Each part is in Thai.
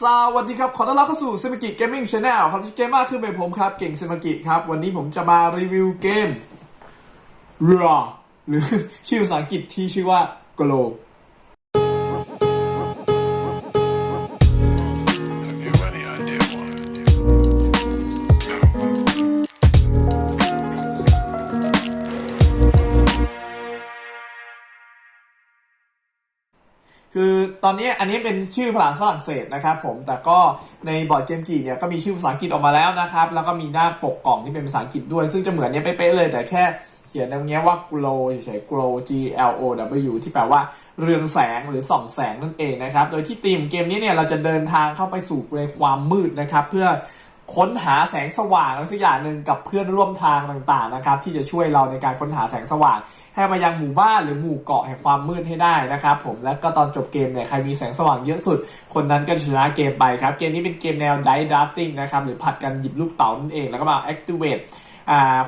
สวัสดีครับ ขอต้อนรับเข้าสู่เซมิกิเกมมิ่งชาแนลครับเกมมากขึ้นเป็นผมครับ เก่งเซมิกิครับ วันนี้ผมจะมารีวิวเกม Raw หรือชื่อภาษาอังกฤษที่ชื่อว่า Globe ตอนนี้อันนี้เป็นชื่อภาษาฝรั่งเศสนะครับผมแต่ก็ในบอร์ดเกมกีเนี่ยก็มีชื่อภาษาอังกฤษออกมาแล้วนะครับแล้วก็มีหน้าปกกล่องที่เป็นภาษาอังกฤษด้วย ซึ่งจะเหมือนเนี้ยเป๊ะเลยแต่แค่เขียนตรงนี้ว่า glow เฉยๆ glow G L O W ที่แปลว่าเรืองแสงหรือส่องแสงนั่นเองนะครับ โดยที่ธีมเกมนี้เนี่ยเราจะเดินทางเข้าไปสู่ในความมืดนะครับ เพื่อ ค้นหาแสงสว่างอะไรสักอย่างหนึ่งกับเพื่อนร่วมทางต่างๆนะครับ ที่จะช่วยเราในการค้นหาแสงสว่าง ให้มายังหมู่บ้านหรือหมู่เกาะแห่งความมืดให้ได้นะครับผมและก็ตอนจบเกมเนี่ยใครมีแสงสว่างเยอะสุด คนนั้นก็ชนะเกมไปครับ เกมนี้เป็นเกมแนว die drafting นะครับหรือผัดกันหยิบลูกเต๋านั่นเองแล้วก็มา activate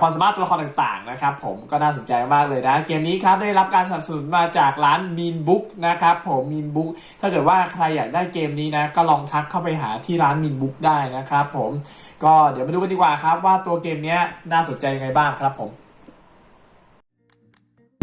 ความสามารถตัวละครต่างๆนะครับผมก็น่าสนใจมากเลยนะ เกมนี้ครับได้รับการสนับสนุนมาจากร้านมีนบุ๊กนะครับผมมีนบุ๊กถ้าเกิดว่าใครอยากได้เกมนี้นะก็ลองทักเข้าไปหาที่ร้านมีนบุ๊กได้นะครับผมก็เดี๋ยวมาดูกันดีกว่าครับว่าตัวเกมนี้น่าสนใจยังไงบ้างครับผม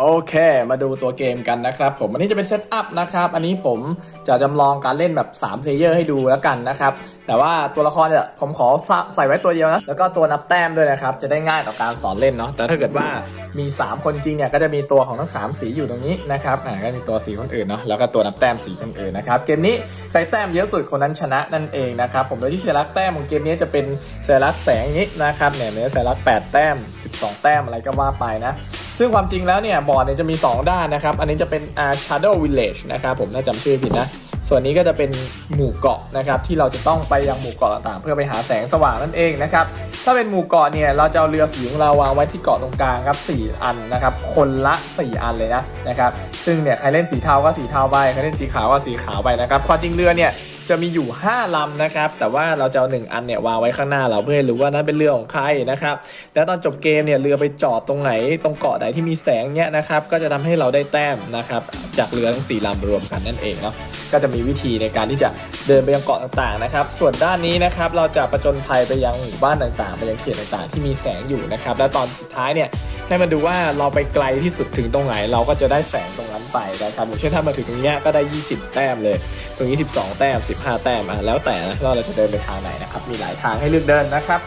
โอเค มาดูตัวเกมกันนะครับผมอันนี้จะเป็นเซตอัพนะครับ อันนี้ผมจะจำลองการเล่นแบบ3เพลเยอร์ให้ดูแล้วกันนะครับ แต่ว่าตัวละครเนี่ยผมขอใส่ไว้ตัวเดียวนะ แล้วก็ตัวนับแต้มด้วยนะครับ จะได้ง่ายต่อการสอนเล่นเนาะ แต่ถ้าเกิดว่ามี 3 คนจริงเนี่ย ก็จะมีตัวของทั้ง 3 สีอยู่ตรงนี้นะครับ อ่า ก็มีตัวสีคนอื่นเนาะ แล้วก็ตัวนับแต้มสีคนอื่นนะครับ เกมนี้ใครแต้มเยอะสุดคนนั้นชนะนั่นเองนะครับ ผมโดยที่สัญลักษณ์แต้มของเกมนี้จะเป็นสัญลักษณ์แสงนี้นะครับ เนี่ยเนื้อสัญลักษณ์8แต้ม 12 แต้มอะไรก็ว่าไปนะ ซึ่งความจริงแล้วเนี่ยบอร์ดเนี่ยจะมี 2 ด้านนะครับ อันนี้จะเป็น Shadow Village นะครับผมถ้าจำชื่อผิดนะ ส่วนนี้ก็จะเป็นหมู่เกาะนะครับที่เราจะต้องไปยังหมู่เกาะต่างๆ เพื่อไปหาแสงสว่างนั่นเองนะครับ ถ้าเป็นหมู่เกาะเนี่ยเราจะเอาเรือสีของเราวางไว้ที่เกาะตรงกลางครับ4อันนะครับคนละ 4 อันเลยนะนะครับซึ่งเนี่ยใครเล่นสีเทาก็สีเทาไปใครเล่นสีขาวก็สีขาวไปนะครับความจริงเรือเนี่ย จะมีอยู่ 5 ลำนะครับ แต่ว่าเราจะเอา1อันเนี่ยวางไว้ข้างหน้าเราเพื่อให้รู้ว่านั้นเป็นเรือของใครนะครับ แล้วตอนจบเกมเนี่ยเรือไปจอดตรงไหน ตรงเกาะไหนที่มีแสงเนี่ยนะครับ ก็จะทำให้เราได้แต้มนะครับ จากเรือทั้ง4ลำรวมกันนั่นเองเนาะ ก็จะมีวิธีในการที่จะเดินไปยังเกาะต่างๆนะครับ ส่วนด้านนี้นะครับเราจะประจนภัยไปยังหมู่บ้านต่างๆ ไปยังเขตต่างๆ ที่มีแสงอยู่นะครับ และตอนสุดท้ายเนี่ยให้มันดูว่าเราไปไกลที่สุดถึงตรงไหนเราก็จะได้แสงตรงนั้นไปนะครับอย่างเช่นถ้ามาถึงตรงเนี้ยก็ได้ 20 แต้มเลย ตรงนี้ 12 แต้ม15 แต้มอะแล้วแต่นะว่าเราจะเดินไปทางไหนนะครับมีหลายทางให้เลือกเดินนะครับ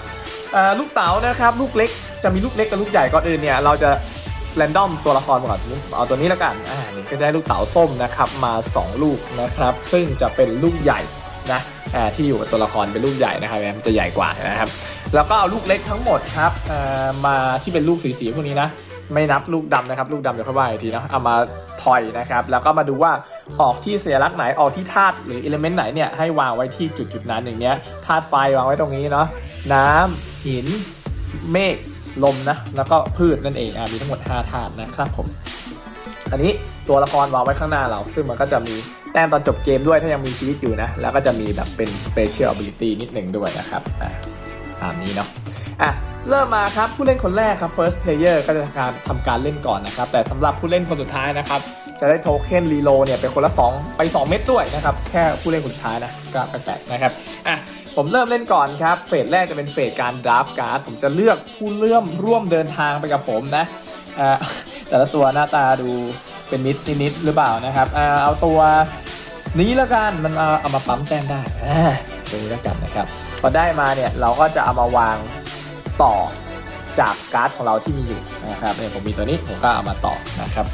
ลูกเต๋านะครับลูกเล็กจะมีลูกเล็กกับลูกใหญ่ก่อนอื่นเนี่ยเราจะแรนดอมตัวละครก่อนสมมติเอาตัวนี้แล้วกันอ่านี่ก็จะได้ลูกเต๋าส้มนะครับมา 2 ลูกนะครับซึ่งจะเป็นลูกใหญ่นะอ่าที่อยู่กับตัวละครเป็นลูกใหญ่นะครับมันจะใหญ่กว่านะครับแล้วก็เอาลูกเล็กทั้งหมดครับอ่ามาที่เป็นลูกสีๆพวกนี้นะ ไม่นับลูกดำนะครับ ลูกดำเดี๋ยวค่อยว่าอีกทีนะเอามาทอยนะครับ แล้วก็มาดูว่าออกที่เสียลักษณ์ไหนออกที่ธาตุหรืออิเลเมนต์ไหนเนี่ยให้วางไว้ที่จุดๆนั้นอย่างเงี้ยธาตุไฟวางไว้ตรงนี้เนาะน้ำหิน เมฆลมนะแล้วก็พืชนั่นเองอะมีทั้งหมด5ธาตุนะครับผมอันนี้ตัวละครวางไว้ข้างหน้าเรา ซึ่งมันก็จะมีแต้มตอนจบเกมด้วยถ้ายังมีชีวิตอยู่นะ แล้วก็จะมีแบบเป็น special ability นิดหนึ่งด้วยนะครับอะตามนี้เนาะอะ เริ่มมาครับผู้เล่นคนแรกครับ first player ก็จะทำการทำการเล่นก่อนนะครับ แต่สำหรับผู้เล่นคนสุดท้ายนะครับ จะได้โทเค็นรีโลเนี่ยเป็นคนละ 2 ไป 2 เม็ดด้วยนะครับ แค่ผู้เล่นคนสุดท้ายนะก็แปลกๆนะครับอะผมเริ่มเล่นก่อนครับ เฟสแรกจะเป็นเฟสการดราฟการ์ดผมจะเลือกผู้เลื่อมร่วมเดินทางไปกับผมนะอ่าแต่ละตัวหน้าตาดูเป็นนิดนิดหรือเปล่านะครับอ่าเอาตัวนี้แล้วกันมันเอาเอามาปั๊มแต้มได้อ่าตัวนี้แล้วกันนะครับพอได้มาเนี่ยเราก็จะเอามาวาง ต่อจากการ์ดของเราที่มีอยู่นะครับเนี่ยผมมีตัวนี้ผมก็เอามาต่อนะครับ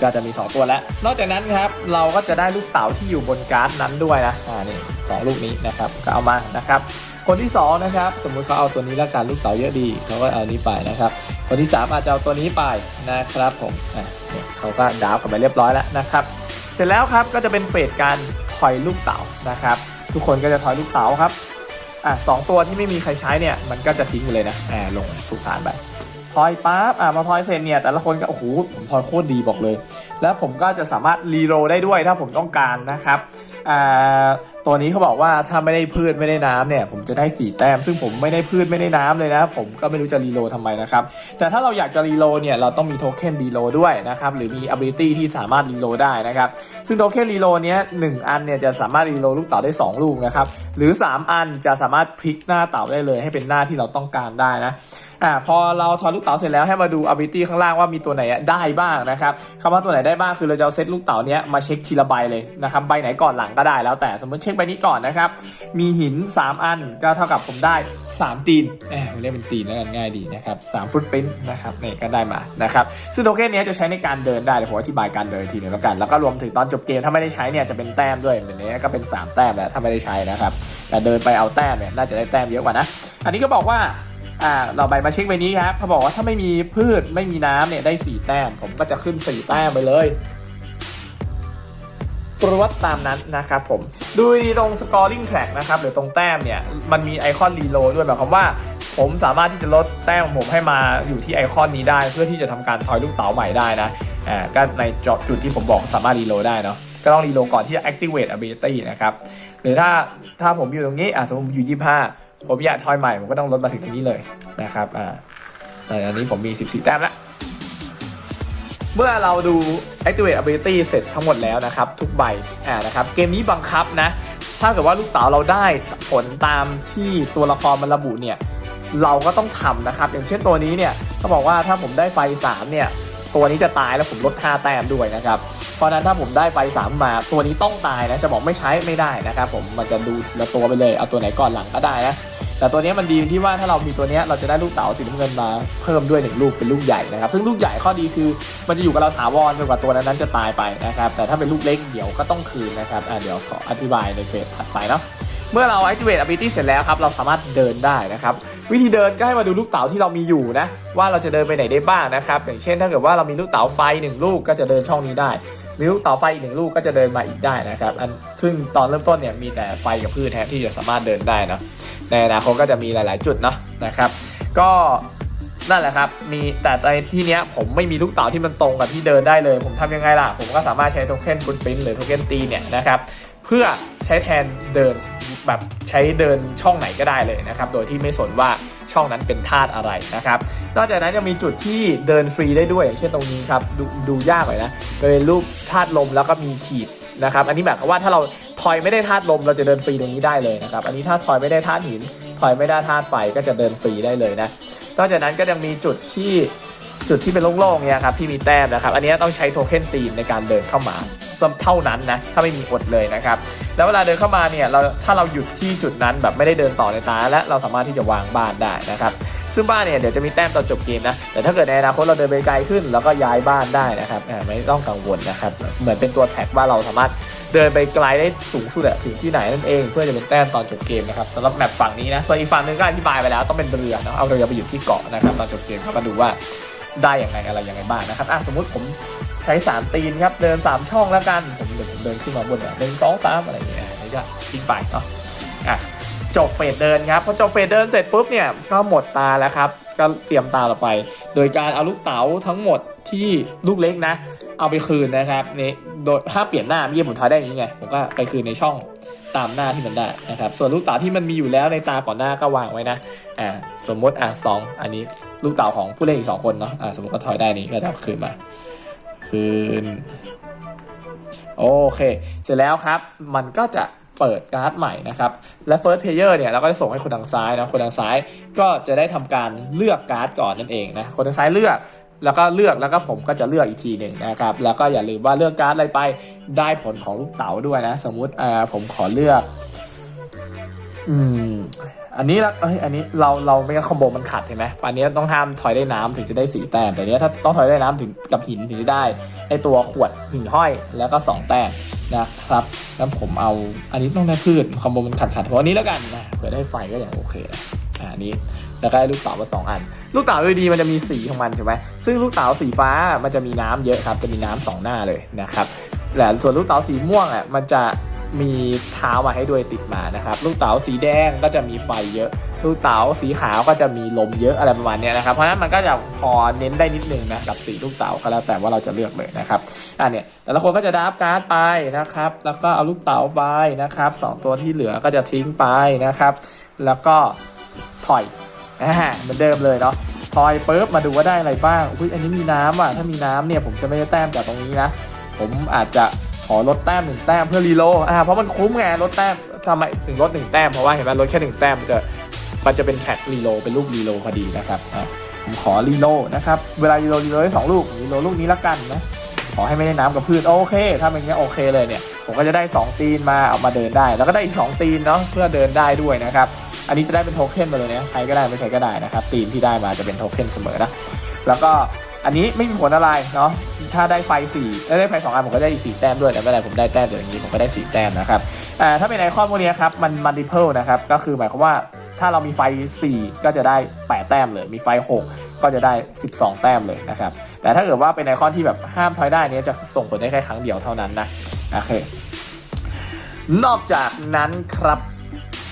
ก็จะมี 2 ตัวแล้ว นอกจากนั้นครับเราก็จะได้ลูกเต๋าที่อยู่บนการ์ดนั้นด้วยนะอ่านี่สองลูกนี้นะครับก็เอามานะครับ คนที่2นะครับสมมุติเขาเอาตัวนี้แล้วกันลูกเต๋าเยอะดีเขาก็เอานี้ไปนะครับ คนที่ 3 อาจจะเอาตัวนี้ไปนะครับผมอะเนี่ยเขาก็ดาวกันไปเรียบร้อยแล้วนะครับ เสร็จแล้วครับก็จะเป็นเฟสการถอยลูกเต๋านะครับ ทุกคนก็จะทอยลูกเต๋าครับ อะสองตัวที่ไม่มีใครใช้เนี่ยมันก็จะทิ้งไปเลยนะอ่าลงสุสานไปทอยปั๊บอะพอทอยเสร็จเนี่ยแต่ละคนก็โอ้โหผมทอยโคตรดีบอกเลย แล้วผมก็จะสามารถรีโหลดได้ด้วยถ้าผมต้องการนะครับตัวนี้เขาบอกว่าถ้าไม่ได้พืชไม่ได้น้ำเนี่ยผมจะได้สีแต้ม ซึ่งผมไม่ได้พืชไม่ได้น้ำเลยนะผมก็ไม่รู้จะรีโหลดทำไมนะครับแต่ถ้าเราอยากจะรีโหลดเนี่ยเราต้องมีโทเค็นรีโหลดด้วยนะครับหรือมี ability ที่สามารถรีโหลดได้นะครับซึ่งโทเค็นรีโหลดเนี้ยหนึ่งอันเนี่ยจะสามารถรีโหลดลูกเต๋าได้ 2 ลูกนะครับหรือ 3 อันจะสามารถพลิกหน้าเต๋าได้เลย ให้เป็นหน้าที่เราต้องการได้นะอ่าพอเราทอยลูกเต๋าเสร็จแล้วให้มาดู ability ข้างล่างว่ามีตัวไหนได้บ้างนะครับคำว่าตัวไหนได้บ้างคือเราจะเอาเซตลูกเต๋าเนี้ยมาเช็คทีละใบเลยนะครับใบไหนก่อนหลังก็ได้แล้วแต่สมมติเช็คใบนี้ก่อนนะครับ มีหิน 3 อันก็เท่ากับผมได้ 3 ตีนเอ้ยเรียกเป็นตีนแล้วกันง่ายดีนะครับ3ฟุตปรินนะครับนี่ก็ได้มานะครับซึ่งโทเค็นเนี้ยจะใช้ในการเดินได้เดี๋ยวผมอธิบายการเดินทีหนึงแล้วกัน แล้วก็รวมถึงตอนจบเกมถ้าไม่ได้ใช้เนี่ยจะเป็นแต้มด้วยแบบนี้ก็เป็น 3 แต้มแหละถ้าไม่ได้ใช้นะครับแต่เดินไปเอาแต้มเนี่ยน่าจะได้แต้มเยอะกว่านะอันนี้ก็บอกว่า อ่าเราไปมาเช็คใบนี้ครับเขาบอกว่าถ้าไม่มีพืชไม่มีน้ำเนี่ยได้ 4 แต้ม ผมก็จะขึ้น 4 แต้มไปเลยตรวจตามนั้นนะครับผม ดูดีตรง scoring track นะครับหรือตรงแต้มเนี่ย มันมีไอคอนรีโหลดด้วยหมายความว่า ผมสามารถที่จะลดแต้มของผมให้มาอยู่ที่ไอคอนนี้ได้ เพื่อที่จะทำการทอยลูกเต๋าใหม่ได้นะอ่าก็ในจุดที่ผมบอกสามารถรีโหลดได้เนาะก็ต้องรีโหลดก่อนที่จะ activate ability นะครับ หรือถ้าถ้าผมอยู่ตรงนี้อะสมมติอยู่ 25 ผมอยากทอยใหม่ผมก็ต้องลดมาถึงตรงนี้เลยนะครับอ่าแต่อันนี้ผมมี 14 แต้มแล้ว เมื่อเราดู activate ability เสร็จทั้งหมดแล้วนะครับ ทุกใบอ่านะครับเกมนี้บังคับนะ ถ้าเกิดว่าลูกเต๋าเราได้ผลตามที่ตัวละครมันระบุเนี่ยเราก็ต้องทำนะครับ อย่างเช่นตัวนี้เนี่ยเขาบอกว่าถ้าผมได้ไฟ 3 เนี่ย ตัวนี้จะตายแล้วผมลด5แต้มด้วยนะครับ เพราะนั้นถ้าผมได้ไฟ3มาตัวนี้ต้องตายนะจะบอกไม่ใช้ไม่ได้นะครับผมมันจะดูทีละตัวไปเลยเอาตัวไหนก่อนหลังก็ได้นะแต่ตัวนี้มันดีที่ว่าถ้าเรามีตัวนี้เราจะได้ลูกเต๋าสีน้ำเงินมาเพิ่มด้วยหนึ่งลูกเป็นลูกใหญ่นะครับ ซึ่งลูกใหญ่ข้อดีคือ มันจะอยู่กับเราถาวรจนกว่าตัวนั้นๆจะตายไปนะครับแต่ถ้าเป็นลูกเล็กเดี๋ยวก็ต้องคืนนะครับอะเดี๋ยวขออธิบายในเฟสถัดไปเนาะ เมื่อเรา activate ability เสร็จแล้วครับ เราสามารถเดินได้นะครับ วิธีเดินก็ให้มาดูลูกเต๋าที่เรามีอยู่นะ ว่าเราจะเดินไปไหนได้บ้างนะครับ อย่างเช่นถ้าเกิดว่าเรามีลูกเต๋าไฟหนึ่งลูกก็จะเดินช่องนี้ได้ มีลูกเต๋าไฟอีกหนึ่งลูกก็จะเดินมาอีกได้นะครับอันซึ่งตอนเริ่มต้นเนี่ยมีแต่ไฟกับพืชแทนที่จะสามารถเดินได้เนาะในอนาคตก็จะมีหลาย ๆ จุดเนาะนะครับ ก็นั่นแหละครับ มีแต่ในที่เนี้ยผมไม่มีลูกเต๋าที่มันตรงกับที่เดินได้เลย ผมทำยังไงล่ะ ผมก็สามารถใช้โทเค็นฟุตปรินหรือโทเค็นตีเนี่ยนะครับ เพื่อใช้แทนเดินแบบใช้เดินช่องไหนก็ได้เลยนะครับ โดยที่ไม่สนว่าช่องนั้นเป็นธาตุอะไรนะครับ นอกจากนั้นยังมีจุดที่เดินฟรีได้ด้วยอย่างเช่นตรงนี้ครับ ดูดูยากหน่อยนะเป็นรูปธาตุลมแล้วก็มีขีดนะครับ อันนี้หมายความว่าถ้าเราทอยไม่ได้ธาตุลมเราจะเดินฟรีตรงนี้ได้เลยนะครับ อันนี้ถ้าทอยไม่ได้ธาตุหินทอยไม่ได้ธาตุไฟก็จะเดินฟรีได้เลยนะ นอกจากนั้นก็ยังมีจุดที่ จุดที่เป็นโล่งๆเนี่ยครับที่มีแต้มนะครับ อันนี้ต้องใช้โทเค็นตีนในการเดินเข้ามาเท่านั้นนะถ้าไม่มีอดเลยนะครับ แล้วเวลาเดินเข้ามาเนี่ยเราถ้าเราหยุดที่จุดนั้นแบบไม่ได้เดินต่อในตาและเราสามารถที่จะวางบ้านได้นะครับซึ่งบ้านเนี่ยเดี๋ยวจะมีแต้มตอนจบเกมนะแต่ถ้าเกิดในอนาคตเราเดินไปไกลขึ้น แล้วก็ย้ายบ้านได้นะครับไม่ต้องกังวลนะครับเหมือนเป็นตัวแท็กว่าเราสามารถเดินไปไกลได้สูงสุดถึงที่ไหนนั่นเอง เพื่อจะเป็นแต้มตอนจบเกมนะครับสำหรับแมปฝั่งนี้นะส่วนอีกฝั่งหนึงก็อธิบายไปแล้วต้องเป็นเรือเนาะเอาเรือไปอยู่ที่เกาะนะครับตอนจบเกมครับมาดูว่า ได้อย่างไรอะไรยังไงบ้างนะครับอะสมมติผมใช้ 3 ตีนครับ เดิน 3 ช่องแล้วกัน ผมเดี๋ยวผมเดินขึ้นมาบนหนึ่งสองสามอะไรอย่างเงี้ยนนี้ก็ทิ้งไปเนาะอะจบเฟสเดินครับพอจบเฟสเดินเสร็จปุ๊บเนี่ยก็หมดตาแล้วครับ ก็เตรียมตาต่อไป โดยการเอาลูกเต๋าทั้งหมดที่ลูกเล็กนะ เอาไปคืนนะครับนี่โดยถ้าเปลี่ยนหน้าเมื่อกี้ผมทายได้อย่างนี้ไงผมก็ไปคืนในช่อง ตามหน้าที่มันได้นะครับ ส่วนลูกเต๋าที่มันมีอยู่แล้วในตาก่อนหน้าก็วางไว้นะอ่าสมมติอะสองอันนี้ลูกเต๋าของผู้เล่นอีกสองคนเนาะอ่าสมมติก็ทอยได้นี้ก็จะคืนมาคืนโอเค เสร็จแล้วครับมันก็จะเปิดการ์ดใหม่นะครับ และ First Player เนี่ยเราก็จะส่งให้คนทางซ้ายนะคนทางซ้ายก็จะได้ทำการเลือกการ์ดก่อนนั่นเองนะคนทางซ้ายเลือก แล้วก็เลือกแล้วก็ผมก็จะเลือกอีกทีหนึ่งนะครับแล้วก็อย่าลืมว่าเลือกการ์ดอะไรไปได้ผลของลูกเต๋าด้วยนะ สมมุติอ่าผมขอเลือกอืมอันนี้ละเอ้ยอันนี้เราเราไม่งั้นคอมโบมันขัดเห็นไหมอันนี้ต้องห้ามถอยได้น้ำถึงจะได้สีแต้มแต่เนี้ยถ้าต้องถอยได้น้ำถึงกับหินถึงจะได้ไอตัวขวดหินห้อยแล้วก็สองแต้มนะครับงั้นผมเอาอันนี้ต้องได้พืชคอมโบมันขัดขัดเพราะอันนี้แล้วกันนะเผื่อได้ไฟก็อย่างโอเคนะ อ่าอันนี้แล้วก็ได้ลูกเต๋ามาสองอัน ลูกเต๋าดีมันจะมีสีของมันใช่ไหมซึ่งลูกเต๋าสีฟ้ามันจะมีน้ำเยอะครับ จะมีน้ำสองหน้าเลยนะครับแต่ส่วนลูกเต๋าสีม่วงอะมันจะมีเท้ามาให้ด้วยติดมานะครับ ลูกเต๋าสีแดงก็จะมีไฟเยอะ ลูกเต๋าสีขาวก็จะมีลมเยอะอะไรประมาณนี้นะครับ เพราะฉะนั้นมันก็จะพอเน้นได้นิดนึงนะกับสีลูกเต๋าก็แล้วแต่ว่าเราจะเลือกเลยนะครับอะเนี่ยแต่ละคนก็จะดับการ์ดไปนะครับ แล้วก็เอาลูกเต๋าไปนะครับสองตัวที่เหลือก็จะทิ้งไปนะครับ แล้วก็ ถอยอ่าเหมือนเดิมเลยเนาะถอยปุ๊บมาดูว่าได้อะไรบ้างอุ้ยอันนี้มีน้ำอะถ้ามีน้ำเนี่ยผมจะไม่ได้แต้มจากตรงนี้นะ ผมอาจจะขอลดแต้มหนึ่งแต้มเพื่อรีโลอ่าเพราะมันคุ้มไงลดแต้มทำไมถึงลดหนึ่งแต้มเพราะว่าเห็นไหมลดแค่หนึ่งแต้มมันจะมันจะเป็นแท็กรีโลเป็นลูกรีโลพอดีนะครับอะผมขอรีโลนะครับเวลารีโลดรีโลได้สองลูกรีโลลูกนี้ละกันนะขอให้ไม่ได้น้ำกับพืชโอเค ถ้าเป็นอย่างเงี้ยโอเคเลยเนี่ย ผมก็จะได้ 2 ตีนมาเอามาเดินได้ แล้วก็ได้อีก 2 ตีนเนาะเพื่อเดินได้ด้วยนะครับ อันนี้จะได้เป็นโทเค็นมาเลยนะใช้ก็ได้ไม่ใช้ก็ได้นะครับตีนที่ได้มาจะเป็นโทเค็นเสมอนะแล้วก็อันนี้ไม่มีผลอะไรเนาะถ้าได้ไฟ4เอ้ได้ไฟ 2 อันผมก็ได้อีก 4 แต้มด้วยแต่ไม่เป็นไรผมได้แต้มเดี๋ยวอย่างนี้ผมก็ได้ 4 แต้มนะครับอ่าถ้าเป็นไอคอนพวกนี้ครับมัน multiple นะครับก็คือหมายความว่าถ้าเรามีไฟ 4 ก็จะได้ 8 แต้มเลย มีไฟ 6 ก็จะได้ 12 แต้มเลยนะครับ แต่ถ้าเกิดว่าเป็นไอคอนที่แบบห้ามทอยได้นี้จะส่งผลได้แค่ครั้งเดียวเท่านั้นนะโอเคนอกจากนั้นครับ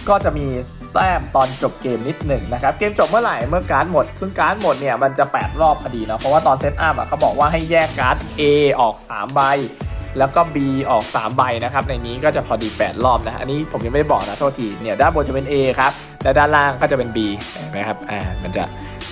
ก็จะมี แต้มตอนจบเกมนิดหนึ่งนะครับ เกมจบเมื่อไหร่เมื่อการ์ดหมด ซึ่งการ์ดหมดเนี่ยมันจะ 8 รอบพอดีเนาะเพราะว่าตอนเซตอัพอะเขาบอกว่าให้แยกการ์ด A ออก 3 ใบ แล้วก็ B ออก 3 ใบนะครับ ในนี้ก็จะพอดี 8 รอบนะ อันนี้ผมยังไม่ได้บอกนะโทษทีเนี่ยด้านบนจะเป็น A ครับและด้านล่างก็จะเป็น B เห็นไหมครับอ่ามันจะ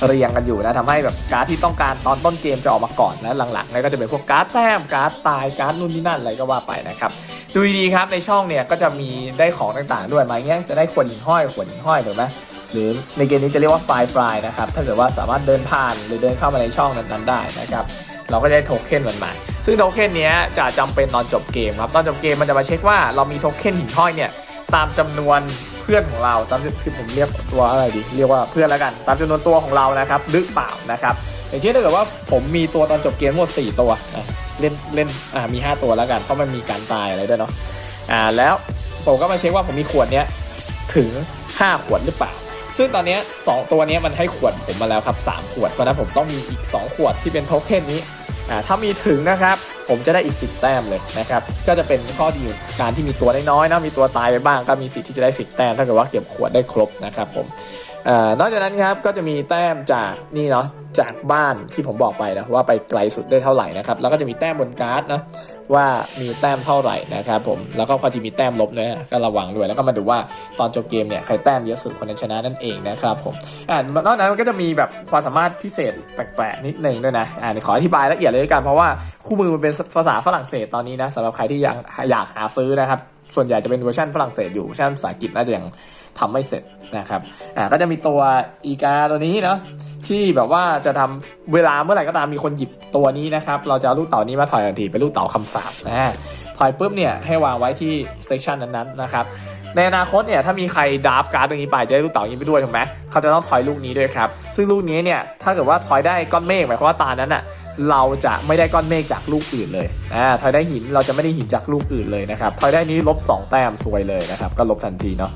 เรียงกันอยู่นะทำให้แบบการ์ดที่ต้องการตอนต้นเกมจะออกมาก่อนและหลังๆเนี่ยก็จะเป็นพวกการ์ดแต้มการ์ดตายการ์ดนู่นนี่นั่นอะไรก็ว่าไปนะครับดูดีครับในช่องเนี่ยก็จะมีได้ของต่างๆด้วยมาอย่างเงี้ยจะได้ขวดหินห้อยขวดหินห้อยถูกไหมหรือในเกมนี้จะเรียกว่าไฟฟลายนะครับถ้าเกิดว่าสามารถเดินผ่านหรือเดินเข้ามาในช่องนั้นๆได้นะครับเราก็จะได้โทเค็นมันมาซึ่งโทเค็นเนี้ยจะจำเป็นตอนจบเกมครับตอนจบเกมมันจะมาเช็คว่าเรามีโทเค็นหินห้อยเนี่ยตามจำนวน พื่อนของเราตามที่ผมเรียกตัวอะไรดีเรียกว่าเพื่อนแล้วกัน ตามจำนวนตัวของเรานะครับหรือเปล่านะครับ อย่างเช่นถ้าเกิดว่าผมมีตัวตอนจบเกมหมด 4 ตัวเล่นเล่นอ่ามี 5 ตัวแล้วกัน เพราะมันมีการตายอะไรด้วยเนาะอ่าแล้วผมก็มาเช็คว่าผมมีขวดเนี้ยถึง 5 ขวดหรือเปล่า ซึ่งตอนนี้ยสองตัวนี้มันให้ขวดผมมาแล้วครับ 3 ขวด เพราะฉะนั้นผมต้องมีอีก 2 ขวดที่เป็นโทเค็นนี้อ่าถ้ามีถึงนะครับ ผมจะได้อีก 10 แต้มเลยนะครับก็จะเป็นข้อดีการที่มีตัวน้อยๆนะมีตัวตายไปบ้างก็มีสิทธิ์ที่จะได้ 10 แต้มถ้าเกิดว่าเก็บขวดได้ครบนะครับผม นอกจากนั้นครับก็จะมีแต้มจากนี่เนาะจากบ้านที่ผมบอกไปนะว่าไปไกลสุดได้เท่าไหร่นะครับแล้วก็จะมีแต้มบนการ์ดนะว่ามีแต้มเท่าไหร่นะครับผมแล้วก็ความจะมีแต้มลบด้วยนะก็ระวังด้วยแล้วก็มาดูว่าตอนจบเกมเนี่ยใครแต้มเยอะสุดคนนั้นชนะนั่นเองนะครับผมอ่านอกจากนั้นมันก็จะมีแบบความสามารถพิเศษแปลกๆนิดนึงด้วยนะอ่าขออธิบายละเอียดเลยด้วยกันเพราะว่าคู่มือมันเป็นภาษาฝรั่งเศสตอนนี้นะสำหรับใครที่ยังอยากหาซื้อนะครับส่วนใหญ่จะเป็นเวอร์ชันฝรั่งเศสอยู่เวอร์ชันภาษาอังกฤษน่าจะยัง ทำไม่เสร็จนะครับอ่าก็จะมีตัวอีกาตัวนี้เนาะที่แบบว่าจะทำเวลาเมื่อไหร่ก็ตามมีคนหยิบตัวนี้นะครับ เราจะเอาลูกเต๋านี้มาถอยทันทีเป็นลูกเต๋าคำสาปนะถอยปุ๊บเนี่ยให้วางไว้ที่เซสชันนั้นๆนะครับในอนาคตเนี่ยถ้ามีใครดราฟการ์ดตรงนี้ไปจะได้ลูกเต๋านี้ไปด้วยถูกไหมเขาจะต้องถอยลูกนี้ด้วยครับซึ่งลูกนี้เนี่ยถ้าเกิดว่าถอยได้ก้อนเมฆหมายความว่าตานั้นอะเราจะไม่ได้ก้อนเมฆจากลูกอื่นเลยอ่าถอยได้หินเราจะไม่ได้หินจากลูกอื่นเลยนะครับถอยได้นี้ลบ2แต้มซวยเลยนะครับก็ลบทันทีเนาะ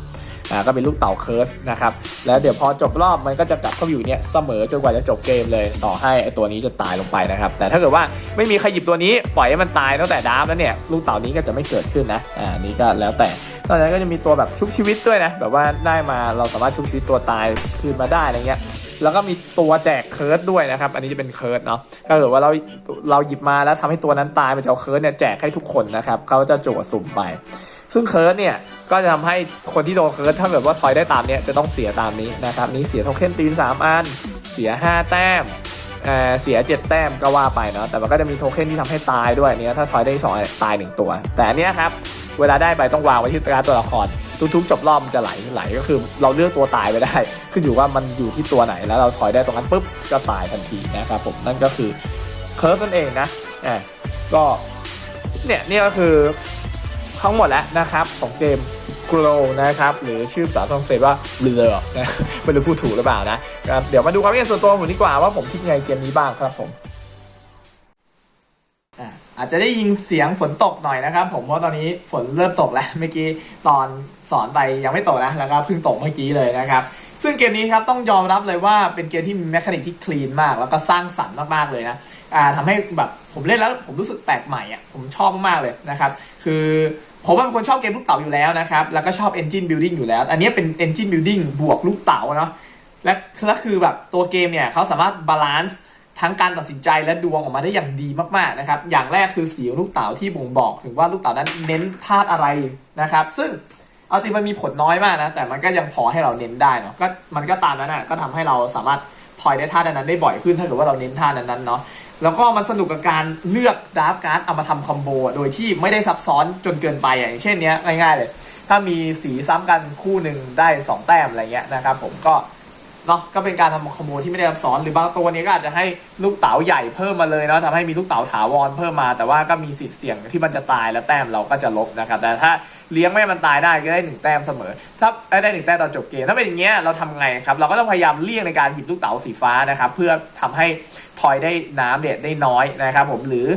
อ่าก็เป็นลูกเต่าเคิร์สนะครับแล้วเดี๋ยวพอจบรอบมันก็จะกลับเข้าอยู่เนี่ยเสมอจนกว่าจะจบเกมเลยต่อให้ไอตัวนี้จะตายลงไปนะครับแต่ถ้าเกิดว่าไม่มีใครหยิบตัวนี้ปล่อยให้มันตายตั้งแต่ดาร์ฟแล้วเนี่ยลูกเต่านี้ก็จะไม่เกิดขึ้นนะอ่านี่ก็แล้วแต่ตอนนั้นก็จะมีตัวแบบชุบชีวิตด้วยนะแบบว่าได้มาเราสามารถชุบชีวิตตัวตายคืนมาได้อะไรเงี้ย แล้วก็มีตัวแจกเคิร์ดด้วยนะครับ อันนี้จะเป็นเคิร์ดเนาะถ้าเกิดว่าเราเราหยิบมาแล้วทำให้ตัวนั้นตายมันจะเอาเคิร์ดเนี่ยแจกให้ทุกคนนะครับเขาจะจั่วสุ่มไป ซึ่งเคิร์ดเนี่ยก็จะทำให้คนที่โดนเคิร์ดถ้าเกิดว่าทอยได้ตามเนี้ยจะต้องเสียตามนี้นะครับนี้เสียโทเค็นตีน3อันเสีย 5 แต้มเอ่อเสีย 7 แต้มก็ว่าไปเนาะแต่มันก็จะมีโทเค็นที่ทำให้ตายด้วยเนี้ยถ้าทอยได้2อันตาย 1 ตัว แต่เนี้ยครับเวลาได้ไปต้องวางไว้ที่การดตัวละคร ทุกๆจบรอบมันจะไหลไหลก็คือเราเลือกตัวตายไปได้ ขึ้นอยู่ว่ามันอยู่ที่ตัวไหนแล้วเราถอยได้ตรงนั้นปุ๊บก็ตายทันทีนะครับผมนั่นก็คือเคิร์ฟนั่นเองนะอ่าก็เนี่ยนี่ก็คือทั้งหมดแล้วนะครับของเกม Grow นะครับหรือชื่อภาษาฝรั่งเศสว่า b l u r นะไม่รู้พูดถูกหรือเปล่านะครับเดี๋ยวมาดูความเห็นส่วนตัวผมดีกว่าว่าผมคิดยังไงเกมนี้บ้างครับผม อาจจะได้ยินเสียงฝนตกหน่อยนะครับ ผมเพราะตอนนี้ฝนเริ่มตกแล้วเมื่อกี้ตอนสอนไปยังไม่ตกนะแล้วก็เพิ่งตกเมื่อกี้เลยนะครับซึ่งเกมนี้ครับต้องยอมรับเลยว่าเป็นเกมที่มีแมคานิกที่คลีนมาก แล้วก็สร้างสรรค์มากๆเลยนะอ่าทำให้แบบผมเล่นแล้วผมรู้สึกแปลกใหม่อะผมชอบมากๆเลยนะครับคือผมเป็นคนชอบเกมลูกเต๋าอยู่แล้วนะครับแล้วก็ชอบ Engine Building อยู่แล้ว อันนี้เป็น Engine Building บวกลูกเต๋าเนาะและและคือแบบตัวเกมเนี่ยเขาสามารถบาลานซ์ ทั้งการตัดสินใจและดวงออกมาได้อย่างดีมากๆนะครับ อย่างแรกคือสีของลูกเต๋าที่บ่งบอกถึงว่าลูกเต๋านั้นเน้นธาตุอะไรนะครับ ซึ่งเอาจริงมันมีผลน้อยมากนะ แต่มันก็ยังพอให้เราเน้นได้เนาะก็มันก็ตามนั้นอนะก็ทำให้เราสามารถทอยได้ธาตุนั้นได้บ่อยขึ้นถ้าเกิดว่าเราเน้นธาตุนั้นๆเนาะแล้วก็มันสนุกกับการเลือกดราฟการ์ดเอามาทำคอมโบโดยที่ไม่ได้ซับซ้อนจนเกินไปอะอย่างเช่นเนี้ยง่ายๆเลย ถ้ามีสีซ้ำกันคู่หนึ่งได้ 2 แต้มอะไรเงี้ยนะครับผมก็ เนาะก็เป็นการทำคอมโบที่ไม่ได้ซับซ้อนหรือบางตัวเนี้ยก็อาจจะให้ลูกเต๋าใหญ่เพิ่มมาเลยเนาะทำให้มีลูกเต๋าถาวรเพิ่มมา แต่ว่าก็มีสิทธิ์เสี่ยงที่มันจะตายแล้วแต้มเราก็จะลบนะครับแต่ถ้าเลี้ยงไม่ให้มันตายได้ก็ได้หนึ่งแต้มเสมอ ถ้าได้หนึ่งแต้มตอนจบเกมถ้าเป็นอย่างเงี้ยเราทำไงครับเราก็ต้องพยายามเลี่ยงในการหยิบลูกเต๋าสีฟ้านะครับเพื่อทำให้ทอยได้น้ำเด็ดได้น้อยนะครับผมหรือ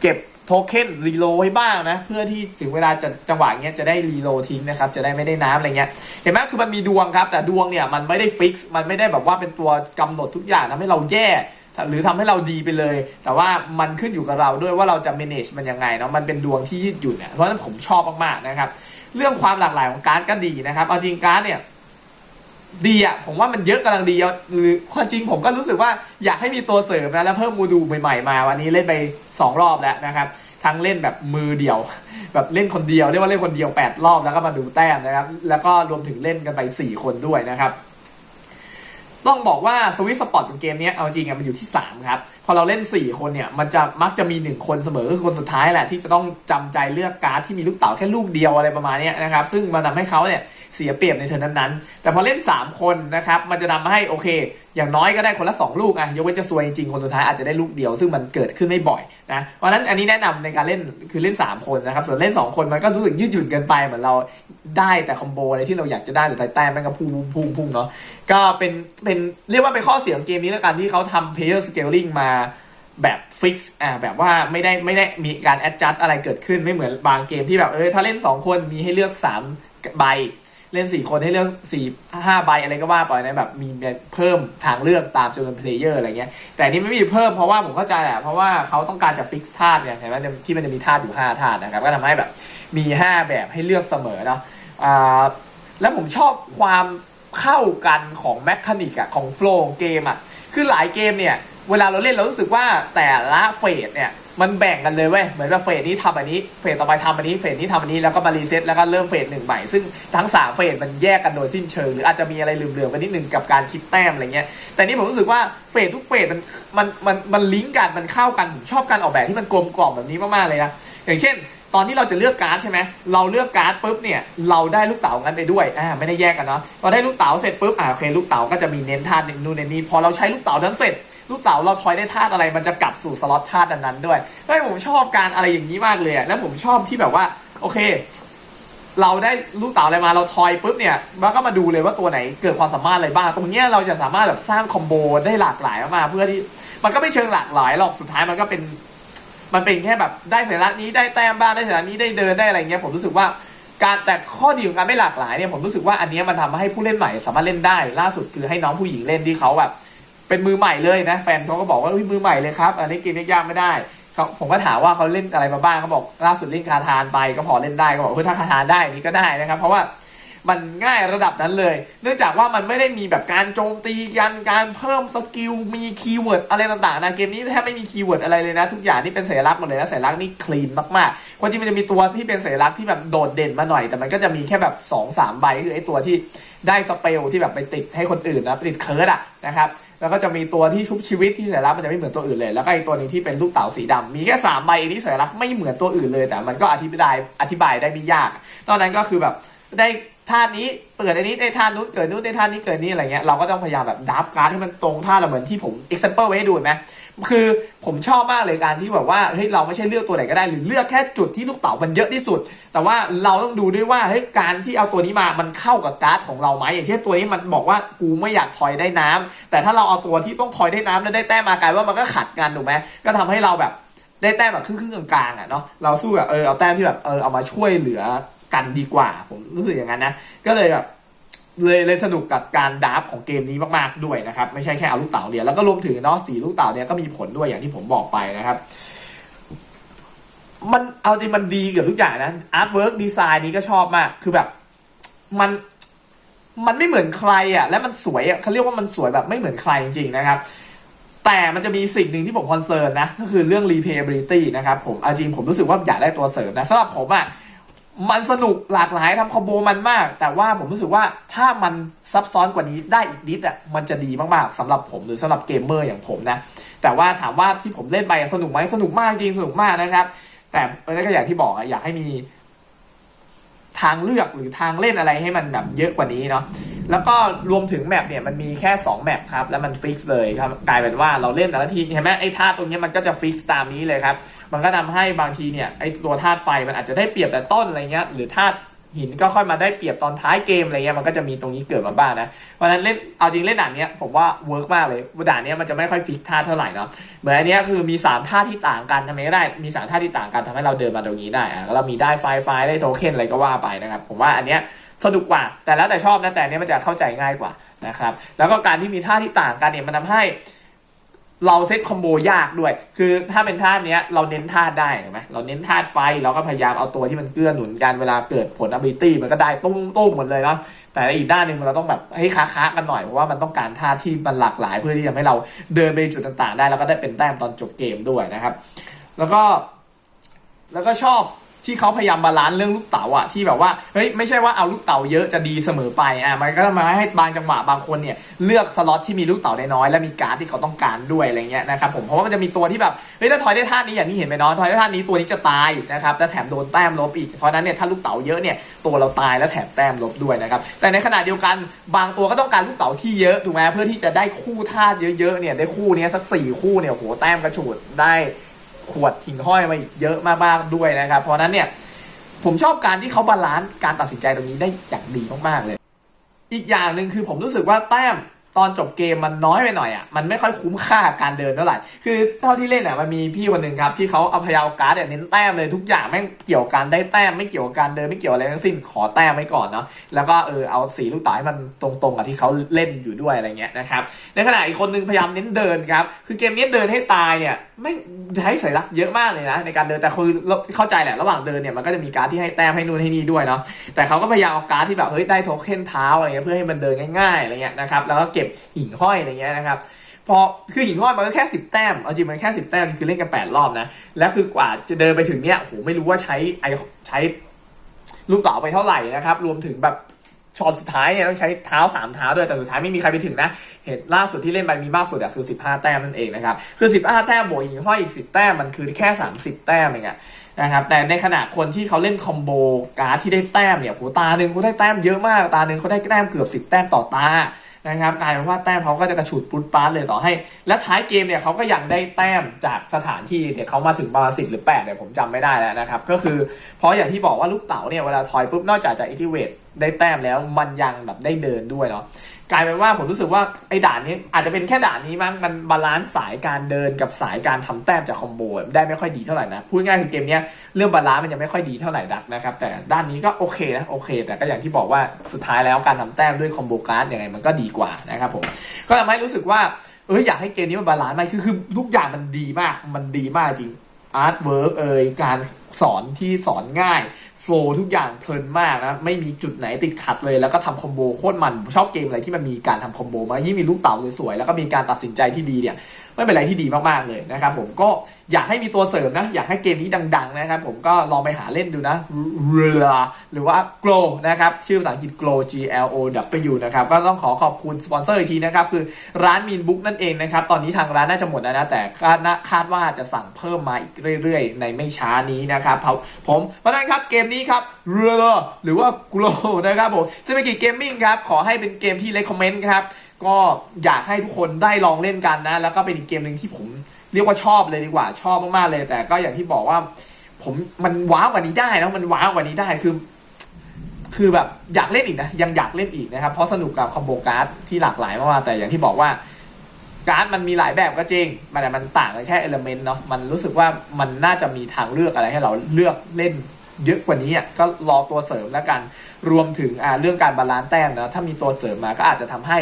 เก็บ โทเค็นรีโลให้บ้างนะ เพื่อที่ถึงเวลาจะจังหวะเงี้ยจะได้รีโลทิ้งนะครับ จะได้ไม่ได้น้ำอะไรเงี้ยเห็นไหมคือมันมีดวงครับ แต่ดวงเนี่ยมันไม่ได้ฟิกซ์มันไม่ได้แบบว่าเป็นตัวกำหนดทุกอย่างทำให้เราแย่หรือทำให้เราดีไปเลย แต่ว่ามันขึ้นอยู่กับเราด้วยว่าเราจะ manage มันยังไงเนาะมันเป็นดวงที่ยืดหยุ่นเนี่ยเพราะฉะนั้นผมชอบมากๆนะครับ เรื่องความหลากหลายของการ์ดก็ดีนะครับเอาจริงการ์ดเนี่ย ดีอะผมว่ามันเยอะกำลังดีหรือความจริงผมก็รู้สึกว่าอยากให้มีตัวเสริมนะแล้วเพิ่มโมดูลใหม่ๆมาวันนี้เล่นไป 2 รอบแล้วนะครับ ทั้งเล่นแบบมือเดียว แบบเล่นคนเดียวเรียกว่าเล่นคนเดียว 8 รอบแล้วก็มาดูแต้มนะครับ แล้วก็รวมถึงเล่นกันไป 4 คนด้วยนะครับ ต้องบอกว่าสวิตสปอร์ตของเกมนี้เอาจริงมันอยู่ที่ 3 ครับ พอเราเล่น 4 คนเนี่ย มันจะมักจะมี 1 คนเสมอคือคนสุดท้ายแหละ ที่จะต้องจำใจเลือกการ์ดที่มีลูกเต๋าแค่ลูกเดียวอะไรประมาณนี้นะครับ ซึ่งมันทำให้เขาเนี่ยเสียเปรียบในเทิร์นนั้นๆ แต่พอเล่น 3 คนนะครับ มันจะทำให้โอเค อย่างน้อยก็ได้คนละ 2 ลูกอะยกเว้นจะซวยจริงๆคนสุดท้ายอาจจะได้ลูกเดียว ซึ่งมันเกิดขึ้นไม่บ่อยนะเพราะฉะนั้นอันนี้แนะนำในการเล่นคือเล่น 3 คนนะครับส่วนเล่น 2 คนมันก็รู้สึกยืดหยุ่นเกินไปเหมือนเราได้แต่คอมโบอะไรที่เราอยากจะได้หรือแต้มมันก็พุ่งพุ่งพุ่งเนาะก็เป็นเป็นเรียกว่าเป็นข้อเสียของเกมนี้แล้วกันที่เขาทำ player scaling มาแบบฟิกซ์อ่าแบบว่าไม่ได้ไม่ได้มีการ adjust อะไรเกิดขึ้นไม่เหมือนบางเกมที่แบบเออถ้าเล่น 2 คนมีให้เลือก 3 ใบ เล่น 4 คนให้เลือก 4 5 ใบอะไรก็ว่าไปนะแบบมีเพิ่มทางเลือกตามจำนวนเพลเยอร์อะไรเงี้ยแต่นนี้ไม่มีเพิ่มเพราะว่าผมเข้าใจแหละเพราะว่าเขาต้องการจะฟิกซ์ธาตุเนี่ยเห็นไหมที่มันจะมีธาตุอยู่ 5 ธาตุนะครับก็ทำให้แบบมี 5 แบบให้เลือกเสมอเนาะอ่าแล้วผมชอบความ เข้ากันของแมคานิกอะของโฟล์เกมอะคือหลายเกมเนี่ยเวลาเราเล่นเรารู้สึกว่าแต่ละเฟสเนี่ยมันแบ่งกันเลยเว้ยเหมือนว่าเฟสนี้ทำอันนี้เฟสต่อไปทำอันนี้เฟสนี้ทำอันนี้แล้วก็มารีเซ็ตแล้วก็เริ่มเฟสหนึ่งใหม่ซึ่งทั้งสามเฟสมันแยกกันโดยสิ้นเชิงหรืออาจจะมีอะไรลืมเหลือมๆกันนิดนึงกับการคิดแต้มอะไรเงี้ยแต่นี่ผมรู้สึกว่าเฟสทุกเฟสมันมันมันมันลิงก์กันมันเข้ากันผมชอบการออกแบบที่มันกลมกล่อมแบบนี้มากๆเลยนะอย่างเช่น ตอนที่เราจะเลือกการ์ดใช่ไหมเราเลือกการ์ดปุ๊บเนี่ยเราได้ลูกเต๋างั้นไปด้วยอ่าไม่ได้แยกกันเนาะพอได้ลูกเต๋าเสร็จปุ๊บอ่าโอเคลูกเต๋าก็จะมีเน้นธาตุนู่นนี่พอเราใช้ลูกเต๋านั้นเสร็จ ลูกเต๋าเราทอยได้ธาตุอะไรมันจะกลับสู่สล็อตธาตุนั้นๆด้วยเฮ้ยผมชอบการอะไรอย่างนี้มากเลยแล้วผมชอบที่แบบว่าโอเค เราได้ลูกเต๋าอะไรมาเราทอยปุ๊บเนี่ยแล้วก็มาดูเลยว่าตัวไหนเกิดความสามารถอะไรบ้างตรงเนี้ยเราจะสามารถแบบสร้างคอมโบได้หลากหลายมากเพื่อที่มันก็ไม่เชิงหลากหลายหรอกสุดท้ายมันก็เป็น มันเป็นแค่แบบได้สัญลักษณ์นี้ได้แต้มบ้างได้สัญลักษณ์นี้ได้เดินได้อะไรเงี้ยผมรู้สึกว่าการแต่ข้อดีของการไม่หลากหลายเนี่ยผมรู้สึกว่าอันนี้มันทำให้ผู้เล่นใหม่สามารถเล่นได้ ล่าสุดคือให้น้องผู้หญิงเล่นที่เขาแบบ เป็นมือใหม่เลยนะแฟนเขาก็บอกว่าเฮ้ยมือใหม่เลยครับอันนี้เกมยากไม่ได้เขาผมก็ถามว่าเขาเล่นอะไรมาบ้างเขาบอกล่าสุดเล่นคาทานไปก็พอเล่นได้ก็บอกเฮ้ยถ้าคาทานได้นี่ก็ได้นะครับ เพราะว่า มันง่ายระดับนั้นเลย เนื่องจากว่ามันไม่ได้มีแบบการโจมตีกันการเพิ่มสกิลมีคีย์เวิร์ดอะไรต่างๆนะเกมนี้แทบไม่มีคีย์เวิร์ดอะไรเลยนะ ทุกอย่างนี่เป็นสัญลักษณ์หมดเลยนะสัญลักษณ์นี่คลีนมากๆความจริงมันจะมีตัวที่เป็นสัญลักษณ์ที่แบบโดดเด่นมาหน่อย แต่มันก็จะมีแค่แบบ2อสามใบคือไอ้ตัวที่ได้สเปลที่แบบไปติดให้คนอื่นนะติดเคิร์ดอะนะครับแล้วก็จะมีตัวที่ชุบชีวิตที่สัญลักษณ์มันจะไม่เหมือนตัวอื่นเลย แล้วก็อีกตัวนึงที่เป็นลูกเต๋าสีดำมีแค่สามใบที่สัญลักษณ์ไม่เหมือนตัวอื่นเลย แต่มันก็อธิบายอธิบายได้ไม่ยาก ตอนนั้นก็คือแบบได้ ท่านี้เปิดอันนี้ได้ท่านู้นเกิดนู้นได้ท่านี้เกิดนี้อะไรเงี้ยเราก็ต้องพยายามแบบดับการ์ดให้มันตรงท่าเราเหมือนที่ผม example ไว้ให้ดูเห็นไหมคือผมชอบมากเลยการที่แบบว่าเฮ้ยเราไม่ใช่เลือกตัวไหนก็ได้หรือเลือกแค่จุดที่ลูกเต๋ามันเยอะที่สุด แต่ว่าเราต้องดูด้วยว่าเฮ้ยการที่เอาตัวนี้มามันเข้ากับการ์ดของเราไหมอย่างเช่นตัวนี้มันบอกว่ากูไม่อยากถอยได้น้ำแต่ถ้าเราเอาตัวที่ต้องถอยได้น้ำแล้วได้แต้มมากลายว่ามันก็ขัดกันถูกไหมก็ทำให้เราแบบได้แต้มแบบครึ่งๆกลางๆอะเนาะเราสู้แบบเออเอาแต้มที่แบบเออเอามาช่วยเหลือ กันดีกว่า ผมรู้สึกอย่างนั้นนะ ก็เลยแบบเลยเลยสนุกกับการดราฟของเกมนี้มากๆด้วยนะครับ ไม่ใช่แค่เอาลูกเต๋าเดียวแล้วก็รวมถึงเนาะสีลูกเต๋าเนี่ยก็มีผลด้วยอย่างที่ผมบอกไปนะครับ มันเอาจริงมันดีเกือบทุกอย่างนะอาร์ตเวิร์กดีไซน์นี้ก็ชอบมาก คือแบบมันมันไม่เหมือนใครอะ และมันสวยอะเขาเรียกว่ามันสวยแบบไม่เหมือนใครจริงๆนะครับ แต่มันจะมีสิ่งหนึ่งที่ผมคอนเซิร์นนะ ก็คือเรื่อง replayability นะครับผมเอาจริงผมรู้สึกว่าอยากได้ตัวเสริมนะสำหรับผมอะ มันสนุกหลากหลายทำคอมโบมันมาก แต่ว่าผมรู้สึกว่าถ้ามันซับซ้อนกว่านี้ได้อีกนิดอะมันจะดีมากๆสำหรับผมหรือสำหรับเกมเมอร์อย่างผมนะ แต่ว่าถามว่าที่ผมเล่นไปสนุกไหมสนุกมากจริงสนุกมากนะครับ แต่ก็อย่างที่บอกอะอยากให้มี ทางเลือกหรือทางเล่นอะไรให้มันแบบเยอะกว่านี้เนาะแล้วก็รวมถึงแมปเนี่ยมันมีแค่ 2 แมปครับ แล้วมันฟิกซ์เลยครับกลายเป็นว่าเราเล่นแต่ละทีเห็นไหมไอ้ธาตุตรงนี้มันก็จะฟิกซ์ตามนี้เลยครับ มันก็ทำให้บางทีเนี่ยไอ้ตัวธาตุไฟมันอาจจะได้เปรียบแต่ต้นอะไรเงี้ยหรือธาตุ หินก็ค่อยมาได้เปรียบตอนท้ายเกมอะไรเงี้ยมันก็จะมีตรงนี้เกิดมาบ้างนะเพราะนั้นเล่นเอาจริงเล่นด่านเนี้ยผมว่าเวิร์กมากเลยด่านเนี้ยมันจะไม่ค่อยฟิกธาเท่าไหร่เนาะเหมือนอันเนี้ยคือมี3ธาที่ต่างกันทำไงก็ได้มี3ธาที่ต่างกันทำให้เราเดินมาตรงนี้ได้อะแล้วเรามีได้ไฟล์ไฟล์ได้โทเค็นอะไรก็ว่าไปนะครับผมว่าอันเนี้ยสนุกกว่า แต่แล้วแต่ชอบนะแต่อันเนี้ยมันจะเข้าใจง่ายกว่านะครับแล้วก็การที่มีท่าที่ต่างกันเนี่ยมันทำให้ เราเซตคอมโบยากด้วย คือถ้าเป็นท่าเนี้ยเราเน้นท่าได้ถูกไหมเราเน้นท่าไฟเราก็พยายามเอาตัวที่มันเกื้อหนุนกันเวลาเกิดผล ability มันก็ได้ตุ้มตุ้มหมดเลยเนาะแต่อีกด้านหนึ่งเราต้องแบบให้ค้าค้าๆกันหน่อยเพราะว่ามันต้องการท่าที่มันหลากหลาย เพื่อที่จะให้เราเดินไปจุดต่างๆ ได้แล้วก็ได้เป็นแต้มตอนจบเกมด้วยนะครับ แล้วก็แล้วก็ชอบ ที่เขาพยายามบาลานซ์เรื่องลูกเต๋าอะที่แบบว่าเฮ้ยไม่ใช่ว่าเอาลูกเต๋าเยอะจะดีเสมอไปอะมันก็มาให้บางจังหวะบางคนเนี่ยเลือกสล็อตที่มีลูกเต๋าน้อยและมีการ์ดที่เขาต้องการด้วยอะไรเงี้ยนะครับผมเพราะว่ามันจะมีตัวที่แบบเฮ้ยถ้าทอยได้ท่านี้อย่างที่เห็นไปเนาะทอยได้ท่านี้ตัวนี้จะตายนะครับและแถมโดนแต้มลบอีกเพราะนั้นเนี่ยถ้าลูกเต๋าเยอะเนี่ยตัวเราตายแล้วแถมแต้มลบด้วยนะครับแต่ในขณะเดียวกันบางตัวก็ต้องการลูกเต๋าที่เยอะถูกไหมเพื่อที่จะได้คู่ธาตุเยอะๆเนี่ยได้คู่เนี้ยสักสี่คู่เนี่ยโหแต้มกระฉูดได้ ขวดหิ่งห้อยมาอีกเยอะมากๆด้วยนะครับ เพราะฉะนั้นเนี่ยผมชอบการที่เขาบาลานซ์การตัดสินใจตรงนี้ได้อย่างดีมากๆเลย อีกอย่างหนึ่งคือผมรู้สึกว่าแต้ม ตอนจบเกมมันน้อยไปหน่อยอะมันไม่ค่อยคุ้มค่าการเดินเท่าไหร่คือเท่าที่เล่นอะมันมีพี่คนหนึ่งครับที่เขาเอาพยาเอาการ์ดเนี่ยเน้นแต้มเลยทุกอย่างแม่เกี่ยวกับการได้แต้มไม่เกี่ยวกับการเดินไม่เกี่ยวอะไรทั้งสิ้นขอแต้มไว้ก่อนเนาะแล้วก็เออเอาสีลูกเต๋าให้มันตรงๆกับที่เขาเล่นอยู่ด้วยอะไรเงี้ยนะครับในขณะอีกคนนึงพยายามเน้นเดินครับคือเกมนี้เดินให้ตายเนี่ยไม่ใช้สัญลักษณ์เยอะมากเลยนะในการเดินแต่คือเราเข้าใจแหละระหว่างเดินเนี่ยมันก็จะมีการ์ดที่ให้แต้มให้นู่นให้นี่ด้วยเนาะแต่เขาก็พยายามเอาการ์ดที่แบบเฮ้ยได้โทเค็นเท้าอะไรเงี้ยเพื่อให้มันเดินง่ายๆอะไรเงี้ยนะครับแล้วก็เก็บหิ่งห้อยอะไรเงี้ยนะครับพอคือหิ่งห้อยมันก็แค่สิบแต้มเอาจริงมันแค่สิบแต้มคือเล่นกันแปดรอบนะแล้วคือกว่าจะเดินไปถึงเนี้ยโหไม่รู้ว่าใช้ไอใช้ลูกเต๋าไปเท่าไหร่นะครับ รวมถึงแบบช็อตสุดท้ายเนี่ยต้องใช้เท้าสามเท้าด้วยแต่สุดท้ายไม่มีใครไปถึงนะ เหตุล่าสุดที่เล่นไปมีมากสุดอะคือ15แต้มนั่นเองนะครับคือ15แต้มบวกหิ่งห้อยอีก10แต้มมันคือแค่30แต้มเองอะนะครับแต่ในขณะคนที่เขาเล่นคอมโบการ์ดที่ได้แต้มเนี่ยโหตาหนึ่งเขาได้แต้มเยอะมากตาหนึ่งเขาได้แต้มเกือบ10แต้มต่อตา นะครับกลายเป็นว่าแต้มเขาก็จะกระฉุดปุดปาร์ตเลยต่อให้ และท้ายเกมเนี่ยเขาก็ยังได้แต้มจากสถานที่เนี่ยเขามาถึงประมาณสิบหรือ8เนี่ยผมจำไม่ได้แล้วนะครับก็คือเพราะอย่างที่บอกว่าลูกเต๋าเนี่ยเวลาทอยปุ๊บนอกจากจะอิทิเวท ได้แต้มแล้วมันยังแบบได้เดินด้วยเนาะกลายเป็นว่าผมรู้สึกว่าไอ้ด่านนี้อาจจะเป็นแค่ด่านนี้มั้งมันบาลานซ์สายการเดินกับสายการทำแต้มจากคอมโบได้ไม่ค่อยดีเท่าไหร่นะพูดง่ายคือเกมเนี้ยเรื่องบาลานซ์มันยังไม่ค่อยดีเท่าไหร่ดักนะครับแต่ด้านนี้ก็โอเคนะโอเค แต่ก็อย่างที่บอกว่าสุดท้ายแล้วการทำแต้มด้วยคอมโบการ์ดยังไงมันก็ดีกว่านะครับผมก็ทำให้รู้สึกว่าเอออยากให้เกมนี้มันบาลานซ์มากคือคือทุกอย่างมันดีมากมันดีมากจริงอาร์ตเวิร์กเอ่ยการสอนที่สอนง่าย โฟล์ทุกอย่างเพลินมากนะ ไม่มีจุดไหนติดขัดเลย แล้วก็ทำคอมโบโคตรมัน ชอบเกมอะไรที่มันมีการทำคอมโบมายิ่งมีลูกเต๋าสวยๆแล้วก็มีการตัดสินใจที่ดีเนี่ยไม่เป็นไรที่ดีมากๆเลยนะครับผมก็อยากให้มีตัวเสริมนะ อยากให้เกมนี้ดัง ๆ นะครับ ผมก็ลองไปหาเล่นดูนะเรือหรือว่า Glow นะครับ ชื่อภาษาอังกฤษ Glow G L O W นะครับก็ต้องขอขอบคุณสปอนเซอร์อีกทีนะครับ คือร้านมีนบุ๊กนั่นเองนะครับ ตอนนี้ทางร้านน่าจะหมดแล้วนะ แต่คาดคาดว่าจะสั่งเพิ่มมาอีกเรื่อย ๆ ในไม่ช้านี้นะครับผมเพราะฉะนั้นครับเกมนี้นี่ครับเรือหรือว่า Glow นะครับผมซึ่งเป็นกิเกมมิ่งครับขอให้เป็นเกมที่ recommend ครับก็อยากให้ทุกคนได้ลองเล่นกันนะ แล้วก็เป็นอีกเกมหนึ่งที่ผมเรียกว่าชอบเลยดีกว่าชอบมากๆเลย แต่ก็อย่างที่บอกว่า ผมมันว้าวกว่านี้ได้นะมันว้าวกว่านี้ได้คือ คือแบบอยากเล่นอีกนะยังอยากเล่นอีกนะครับเพราะสนุกกับคอมโบการ์ดที่หลากหลายมากๆแต่อย่างที่บอกว่าการ์ดมันมีหลายแบบก็จริงแต่มันต่างกันแค่เอลเมนต์เนาะ มันรู้สึกว่ามันน่าจะมีทางเลือกอะไรให้เราเลือกเล่น เยอะกว่านี้อะก็รอตัวเสริมแล้วกัน รวมถึงอ่าเรื่องการบาลานซ์แต้มนะถ้ามีตัวเสริมมาก็อาจจะทำให้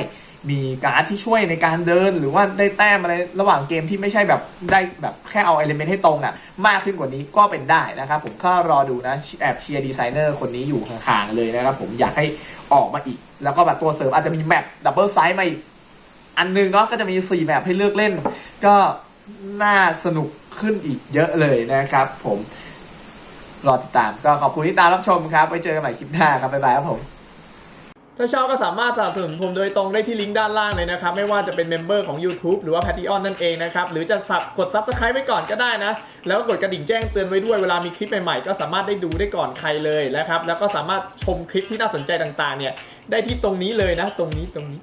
มีการ์ดที่ช่วยในการเดิน หรือว่าได้แต้มอะไรระหว่างเกมที่ไม่ใช่แบบได้แบบแค่เอาเอลิเมนต์ให้ตรงอะมากขึ้นกว่านี้ก็เป็นได้นะครับผมก็รอดูนะแอบเชียร์ดีไซเนอร์คนนี้อยู่ห่างๆเลยนะครับผมอยากให้ออกมาอีก แล้วก็แบบตัวเสริมอาจจะมีแมปดับเบิลไซส์มาอีกอันหนึงเนาะก็จะมี 4แบบให้เลือกเล่น ก็น่าสนุกขึ้นอีกเยอะเลยนะครับผม รอติดตามก็ขอบคุณที่ตามรับชมครับ ไว้เจอกันใหม่คลิปหน้าครับ บ๊ายบายครับผม ถ้าชอบก็สามารถสนับสนุนผมโดยตรงได้ที่ลิงก์ด้านล่างเลยนะครับ ไม่ว่าจะเป็นเมมเบอร์ของ YouTube หรือว่า Patreon นั่นเองนะครับ หรือจะสับกด Subscribe ไว้ก่อนก็ได้นะ แล้วก็กดกระดิ่งแจ้งเตือนไว้ด้วยเวลามีคลิปใหม่ๆ ก็สามารถได้ดูได้ก่อนใครเลยนะครับแล้วก็สามารถชมคลิปที่น่าสนใจต่างๆเนี่ยได้ที่ตรงนี้เลยนะ ตรงนี้ตรงนี้